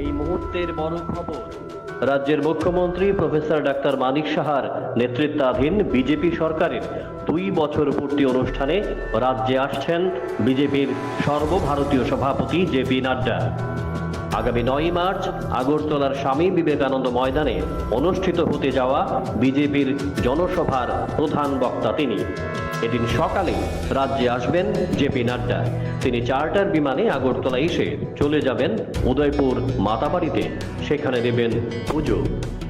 এই মুহূর্তের বড় খবর। রাজ্যের মুখ্যমন্ত্রী প্রফেসর ডাক্তার মানিক সাহার নেতৃত্বাধীন বিজেপি সরকারের দুই বছর পূর্তি অনুষ্ঠানে রাজ্যে আসছেন বিজেপির সর্বভারতীয় সভাপতি জেপি নাড্ডা। আগামী নয় মার্চ আগরতলার স্বামী বিবেকানন্দ ময়দানে অনুষ্ঠিত হতে যাওয়া বিজেপির জনসভার প্রধান বক্তা তিনি। এদিন সকালে রাজ্যে আসবেন জেপি নাড্ডা। তিনি চার্টার বিমানে আগরতলা এসে চলে যাবেন উদয়পুর মাতাবাড়িতে। সেখানে দেবেন পুজো।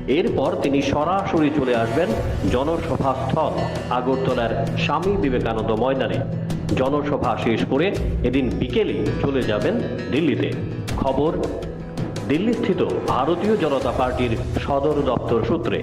এরপর তিনি সরাসরি চলে আসবেন জনসভাস্থল, আগরতলার স্বামী বিবেকানন্দ ময়দানে। জনসভা শেষ করে এদিন বিকেলে চলে যাবেন দিল্লিতে। খবর, দিল্লিস্থিত ভারতীয় জনতা পার্টির সদর দপ্তর সূত্রে।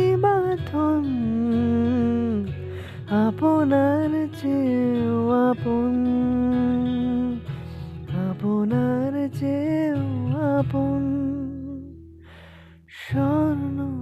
আপন স্বর্ণ।